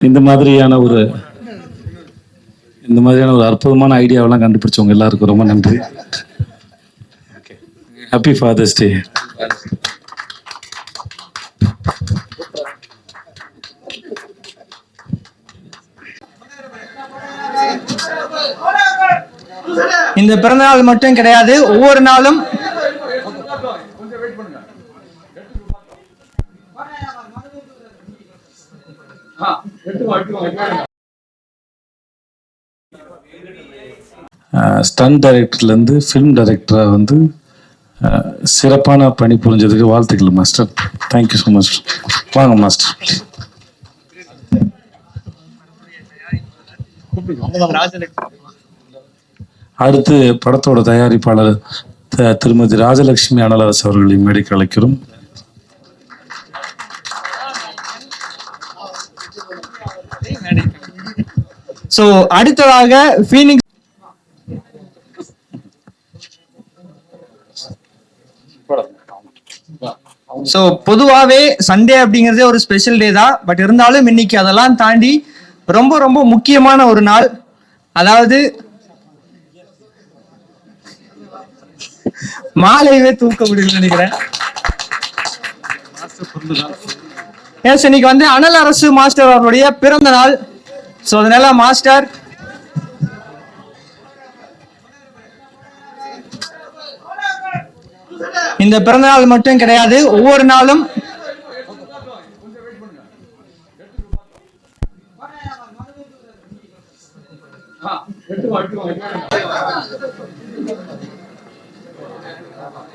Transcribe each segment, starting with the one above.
இந்த மாதிரியான ஒரு இந்த மாதிரியான ஒரு அற்புதமான ஐடியாவெல்லாம் கண்டுபிடிச்சவங்க எல்லாருக்கும் ரொம்ப நன்றி. ஹாப்பி ஃபாதர்ஸ் டே இந்த பிறந்தநாள் மட்டும் கிடையாது ஒவ்வொரு நாளும் ஸ்டன் டைரக்டர்லேருந்து ஃபிலிம் டைரக்டராக வந்து சிறப்பான பணி புரிஞ்சதுக்கு வாழ்த்துக்கள் master thank you so much வாங்க மாஸ்டர் அடுத்து படத்தோட தயாரிப்பாளர் த- திருமதி ராஜலட்சுமி அனலரசு அவர்களை மேடைக்கு அழைக்கிறோம். சோ அடுத்ததாக ஃபீனிக்ஸ் சோ பொதுவாவே சண்டே அப்படிங்கறதே ஒரு ஸ்பெஷல் டே தான். பட் இருந்தாலும் இன்னைக்கு அதெல்லாம் தாண்டி ரொம்ப ரொம்ப முக்கியமான ஒரு நாள். அதாவது மாலையவே தூக்க முடியல நினைக்கிறேன். எஸ் இன்னைக்கு வந்து அனல் அரசு மாஸ்டர் அவருடைய பிறந்த நாள். ஸோ அதனால மாஸ்டர் இந்த பிறந்த நாள் மட்டும் கிடையாது ஒவ்வொரு நாளும்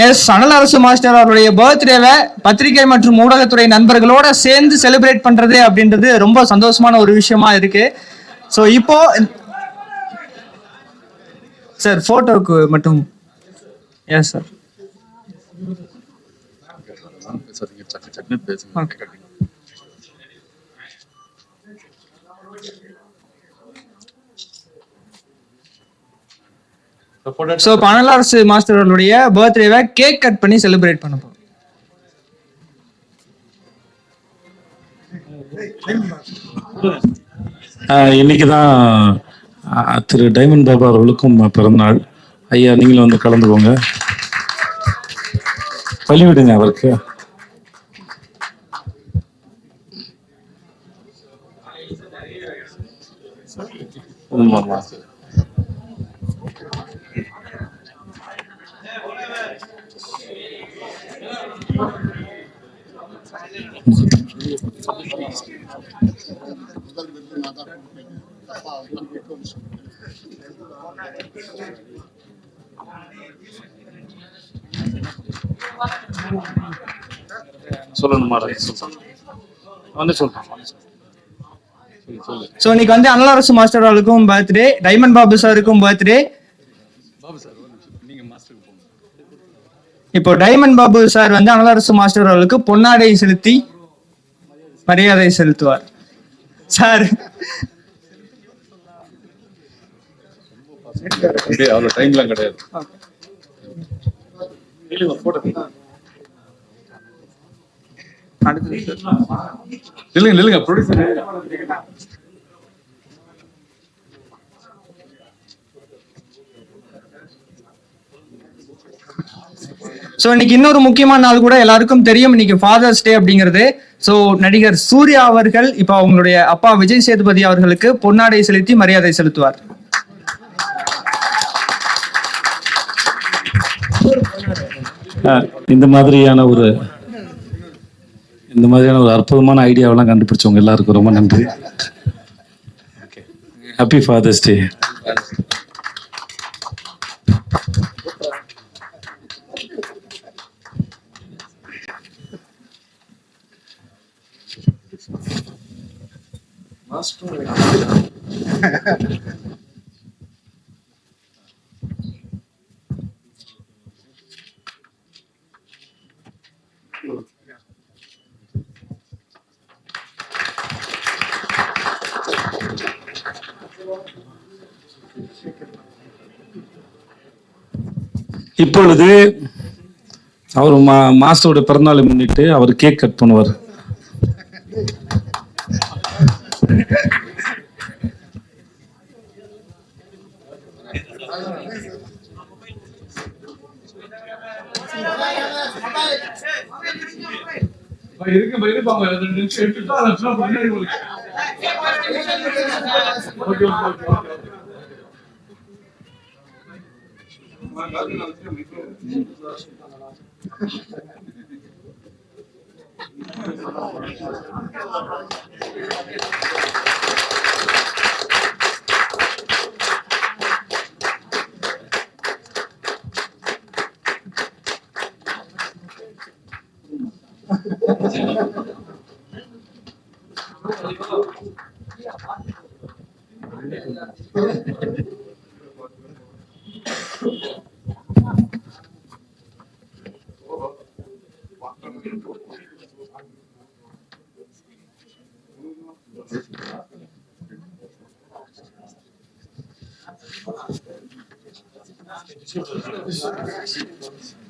எஸ் அனல் அரசு மாஸ்டர் அவருடைய பர்த்டேவை பத்திரிகை மற்றும் ஊடகத்துறை நண்பர்களோட சேர்ந்து செலிப்ரேட் பண்றது அப்படின்றது ரொம்ப சந்தோஷமான ஒரு விஷயமா இருக்கு ஸோ இப்போ சார் போட்டோவுக்கு மட்டும் yes sir okay so Arasu master அவர்களுடைய பர்த்டேவை கேக் கட் பண்ணி செலிப்ரேட் பண்ண போறோம். ஆஹ் இன்னைக்கு தான் திரு டைமண்ட் பாபா அவர்களுக்கும் பிறந்தநாள். ஐயா நீங்களும் வந்து கலந்துக்கோங்க. பள்ளிவிடுங்க அவருக்கு. சொல்லணுமா வந்து சொல்றேன் ஸோ இன்னைக்கு வந்து அனல் அரசு மாஸ்டர் அவர்களுக்கும் பர்த்டே டைமண்ட் பாபு சாருக்கும் பர்த்டே இப்போ டைமண்ட் பாபு சார் வந்து அனல் அரசு மாஸ்டர் அவர்களுக்கு பொன்னாடை செலுத்தி மரியாதை செலுத்துவார். சார். அவ்வளவு டைம்லாம் கிடையாது. இல்லைங்க ப்ரொடியூசர் ஸோ இன்னைக்கு இன்னொரு முக்கியமான நாள் கூட எல்லாருக்கும் தெரியும். இன்னைக்கு ஃபாதர்ஸ் டே அப்படிங்கிறது. ஸோ நடிகர் சூர்யா அவர்கள் இப்போ அவங்களுடைய அப்பா விஜய் சேதுபதி அவர்களுக்கு பொன்னாடை செலுத்தி மரியாதை செலுத்துவார். இந்த மாதிரியான ஒரு இந்த மாதிரியான ஒரு அற்புதமான ஐடியாவெல்லாம் கண்டுபிடிச்சவங்க எல்லாருக்கும் ரொம்ப நன்றி. ஹாப்பி ஃபாதர்ஸ் டே இப்பொழுது அவர் மா மாஸ்டரோட பிறந்தநாளை முன்னிட்டு அவர் கேக் கட் பண்ணுவார். இருக்கு இருப்பாங்க ரெண்டு நிமிஷம் எடுத்துட்டு அதை சும்மா ஓகே ஓகே. ஓகே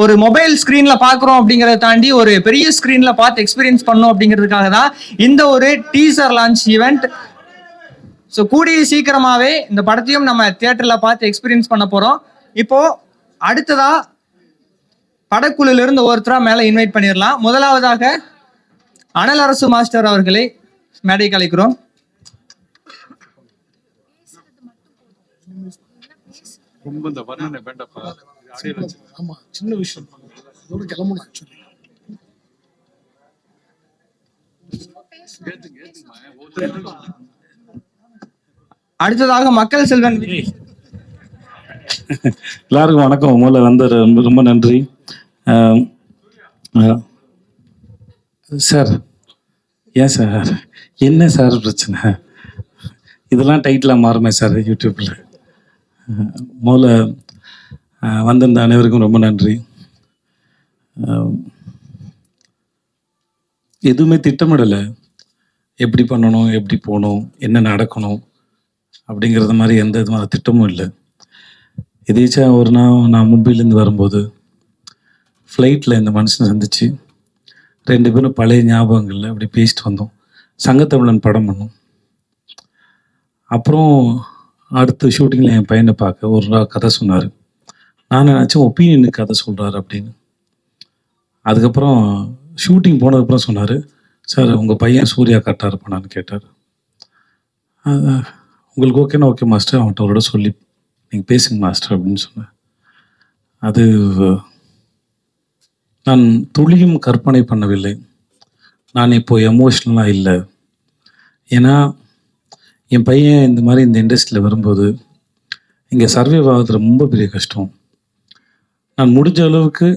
ஒரு மொபைல் ஸ்கிரீன்ல பாக்குறோம் அப்படிங்கறத தாண்டி ஒரு பெரிய ஸ்கிரீன்ல பார்த்து எக்ஸ்பீரியன்ஸ் பண்ணோம் அப்படிங்கிறதுக்காக தான் இந்த ஒரு டீசர் லான்ச் ஈவெண்ட் ஸோ கூடிய சீக்கிரமாவே இந்த படத்தையும் நம்ம தியேட்டர்ல பார்த்து எக்ஸ்பீரியன்ஸ் பண்ண போறோம். இப்போ அடுத்ததா படக்குழுல இருந்து ஒருத்தரா மேல இன்வைட் பண்ணிடலாம் முதலாவதாக அனல் அரசு மாஸ்டர் அவர்களை மேடை கலைக்கிறோம். ரொம்ப இந்த வர்ணனை வேண்டாப்பா. ஆடியோ ஆமா சின்ன விஷயம். இதோட கிளம்பணும் ஆக்சுவலி ஏத்துங்க ஏத்துங்க ஒவ்வொருத்தரும் அடுத்ததாக மக்கள் செல்வன். எல்லாருக்கும் வணக்கம். முதல்ல வந்து ரொம்ப ரொம்ப நன்றி. சார் ஏன் சார்? என்ன சார் பிரச்சனை? இதெல்லாம் டைட்டிலாக மாறுமே சார் யூடியூப்பில் முதல்ல வந்திருந்த அனைவருக்கும் ரொம்ப நன்றி. எதுவுமே திட்டமிடலை. எப்படி பண்ணணும் எப்படி போகணும் என்ன நடக்கணும் அப்படிங்கிறது மாதிரி எந்த விதமான திட்டமும் இல்லை. எதேச்சா ஒரு நாள் நான் மும்பையிலேருந்து வரும்போது ஃப்ளைட்டில் இந்த மனுஷன் சந்திச்சு ரெண்டு பேரும் பழைய ஞாபகங்களில் அப்படி பேசிட்டு வந்தோம். சங்கத்தமிழன் படம் பண்ணோம். அப்புறம் அடுத்த ஷூட்டிங்கில் என் பையனை பார்க்க ஒரு நாள் கதை சொன்னார். நான் நினச்சேன் ஒப்பீனியனுக்கு கதை சொல்கிறாரு அப்படின்னு. அதுக்கப்புறம் ஷூட்டிங் போனதுக்கப்புறம் சொன்னார் சார் உங்கள் பையன் சூர்யா கரெக்டாக இருப்பானான்னு கேட்டார். உங்களுக்கு ஓகேனா ஓகே மாஸ்டர் அவன்கிட்ட அவரோட சொல்லி நீங்கள் பேசுங்க மாஸ்டர் அப்படின்னு சொன்னேன் அது நான் துளியும் கற்பனை பண்ணவில்லை. நான் இப்போ எமோஷ்னலாக இல்லை. ஏன்னா என் பையன் இந்த மாதிரி இந்த இண்டஸ்ட்ரியில் வரும்போது இங்கே சர்வே ஆகிறது ரொம்ப பெரிய கஷ்டம். நான் முடிஞ்ச அளவுக்கு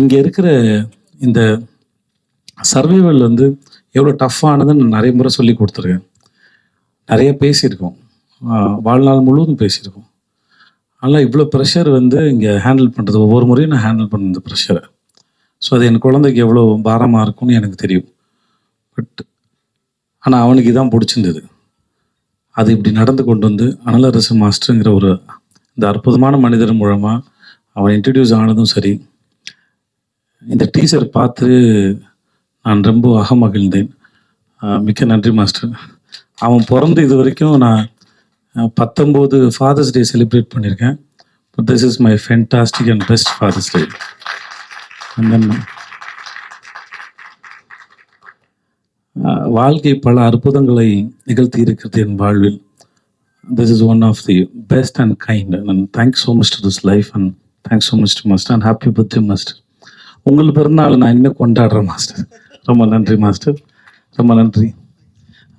இங்கே இருக்கிற இந்த சர்வைவல் வந்து எவ்வளோ டஃப்பானதுன்னு நான் நிறைய முறை சொல்லி கொடுத்துருக்கேன். நிறைய பேசியிருக்கோம். வாழ்நாள் முழுவதும் பேசியிருக்கோம். ஆனால் இவ்வளோ ப்ரெஷர் வந்து இங்கே ஹேண்டில் பண்ணுறது ஒவ்வொரு முறையும் நான் ஹேண்டில் பண்ண இந்த ப்ரெஷரை ஸோ அது என் குழந்தைக்கு எவ்வளோ பாரமாக இருக்கும்னு எனக்கு தெரியும். பட் ஆனால் அவனுக்கு இதான் பிடிச்சிருந்தது. அது இப்படி நடந்து கொண்டு வந்து அனலரசு மாஸ்டருங்கிற ஒரு இந்த அற்புதமான மனிதர் மூலமாக அவன் இன்ட்ரடியூஸ் ஆனதும் சரி இந்த டீச்சர் பார்த்து நான் ரொம்ப அகமகிழ்ந்தேன். மிக்க நன்றி மாஸ்டர். அவன் பிறந்து இது வரைக்கும் நான் பத்தொம்போது ஃபாதர்ஸ் டே செலிப்ரேட் பண்ணியிருக்கேன் this is my fantastic and best father's day and then வாழ்க்கை பல அற்புதங்களை நிகழ்த்தி இருக்கிறது என் வாழ்வில். This is one of the best and kind and thanks so much to this life and thanks so much to master and happy birthday master உங்கள் பிறந்தநாள் நான் இனிமேல் கொண்டாடுறேன் மாஸ்டர் ரொம்ப நன்றி மாஸ்டர் ரொம்ப நன்றி.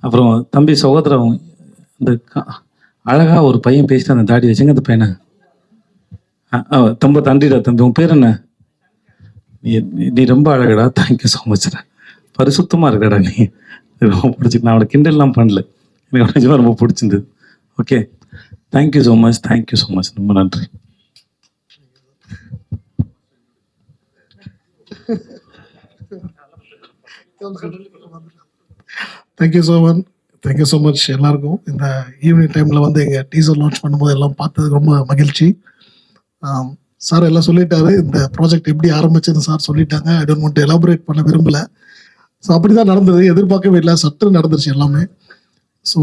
அப்புறம் தம்பி சகோதரம் இந்த கா அழகா ஒரு பையன் பேசிட்டு அந்த தாடி வச்சுங்க அந்த பையனை. தம்ப தண்டிடா தம்பி. உன் பேர் என்ன? நீ நீ- நீ ரொம்ப அழகடா. தேங்க்யூ ஸோ மச்டா பரிசுத்தமாக இருக்கடா நீ. ரொம்ப பிடிச்சி நான் அவளை கிண்டல்லாம் பண்ணல. எனக்கு நிஜமாக ரொம்ப பிடிச்சிருந்தது. Okay thank you so much thank you so much ரொம்ப நன்றி. Thank you so much thank you so much எல்லாருக்கும். இந்த ஈவினிங் டைமில் வந்து எங்கள் டீசர் லான்ச் பண்ணும்போது எல்லாம் பார்த்தது ரொம்ப மகிழ்ச்சி. சார் எல்லாம் சொல்லிட்டாரு இந்த ப்ராஜெக்ட் எப்படி ஆரம்பிச்சதுன்னு சார் சொல்லிட்டாங்க. ஐ டோன்ட் வாண்ட் எலாபரேட் பண்ண விரும்பல. ஸோ அப்படி தான் நடந்தது. எதிர்பார்க்கவே இல்லை. சட்டு நடந்துருச்சு எல்லாமே. ஸோ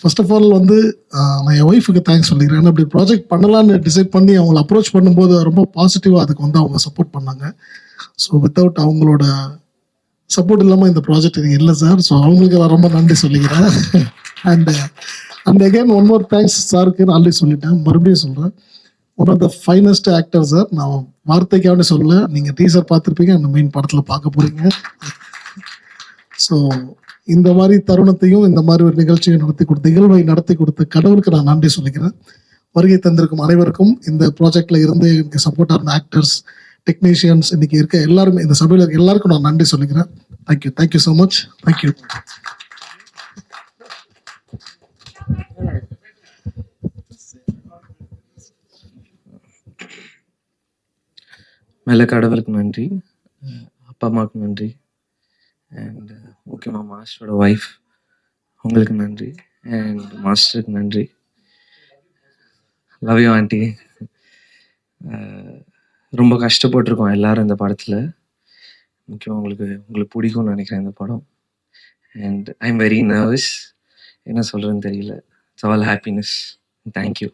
ஃபர்ஸ்ட் ஆஃப் ஆல் வந்து நான் என் ஒய்ஃபுக்கு தேங்க்ஸ் சொல்லிக்கிறேன். ஏன்னா இப்படி ப்ராஜெக்ட் பண்ணலான்னு டிசைட் பண்ணி அவங்கள அப்ரோச் பண்ணும்போது ரொம்ப பாசிட்டிவாக அதுக்கு வந்து அவங்க சப்போர்ட் பண்ணாங்க. ஸோ வித்தவுட் அவங்களோட சப்போர்ட் இல்லாமல் இந்த ப்ராஜெக்ட் இது இல்லை சார் ஸோ அவங்களுக்கு நான் ரொம்ப நன்றி சொல்லிக்கிறேன். And and again one more thanks சாருக்கு. நான் ஆல்ரெடி சொல்லிட்டேன். மறுபடியும் சொல்கிறேன் one of the finest actor sir நான் வார்த்தைக்காக சொல்லல. நீங்கள் டீசர் பார்த்துருப்பீங்க. அந்த மெயின் படத்தில் பார்க்க போகிறீங்க ஸோ இந்த மாதிரி தருணத்தையும் இந்த மாதிரி ஒரு நிகழ்ச்சியை நடத்தி கொடுத்த இகழ்வை நடத்தி கொடுத்த கடவுளுக்கு நான் நன்றி சொல்லிக்கிறேன். வருகை தந்திருக்கும் அனைவருக்கும் இந்த ப்ராஜெக்டில் இருந்து எனக்கு சப்போர்ட்டாக இருந்த ஆக்டர்ஸ் டெக்னீஷியன்ஸ் இன்னைக்கு இருக்க எல்லாருமே இந்த சபையில் இருக்க எல்லாருக்கும் நான் நன்றி சொல்லிக்கிறேன். Thank you thank you so much thank you மேலே கடவுளுக்கு நன்றி. அப்பா அம்மாவுக்கு நன்றி. அண்ட் முக்கியமாக uh, மாஸ்டரோட ஒய்ஃப் உங்களுக்கு நன்றி. அண்ட் மாஸ்டருக்கு நன்றி. லவ் யூ ஆண்டி ரொம்ப கஷ்டப்பட்டிருக்கோம் எல்லாரும் இந்த படத்தில். முக்கியமாக உங்களுக்கு உங்களுக்கு பிடிக்கும்னு நினைக்கிறேன் இந்த படம். And I am very nervous என்ன சொல்கிறேன்னு தெரியல. It's all happiness thank you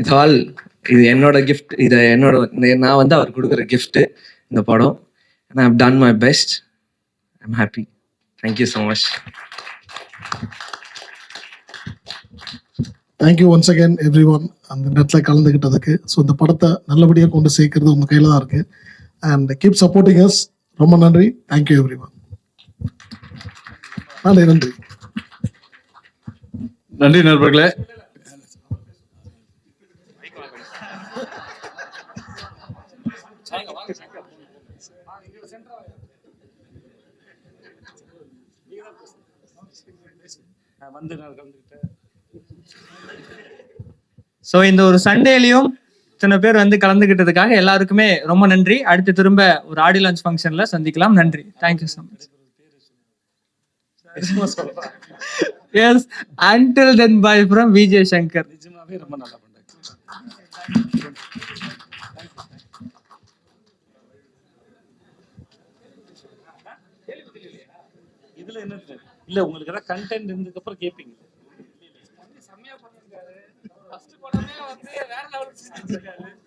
it's all இது என்னோட கிஃப்ட் இது என்னோட நான் வந்து அவர் கொடுக்குற கிஃப்ட்டு இந்த படம். And I done my best I am happy thank you so much thank you once again everyone அந்த நேரத்தில் கலந்துக்கிட்டதுக்கு ஸோ இந்த படத்தை நல்லபடியாக கொண்டு சேர்க்கறது உங்கள் கையில் தான் இருக்கு. அண்ட் கீப் சப்போர்ட்டிங் அஸ் ரொம்ப நன்றி. தேங்க்யூ எவ்ரி ஒன் நன்றி நன்றி. நன்றி நண்பர்களே. வந்து ஸோ இந்த ஒரு சண்டேலையும் இத்தனை பேர் வந்து கலந்துக்கிட்டதுக்காக எல்லாருக்குமே ரொம்ப நன்றி. அடுத்து திரும்ப ஒரு ஆடி லான்ச் ஃபங்க்ஷன்ல சந்திக்கலாம். நன்றி. Thank you so much yes until then bye from Vijay Shankar நிஜமாவே ரொம்ப நல்லா பண்ணாங்க. இதுல என்ன இல்ல உங்களுக்கு ஏதாவது கண்டென்ட் இருந்ததுக்கு அப்புறம் கேட்பீங்க செம்மையா படமே வந்து வேற லெவல்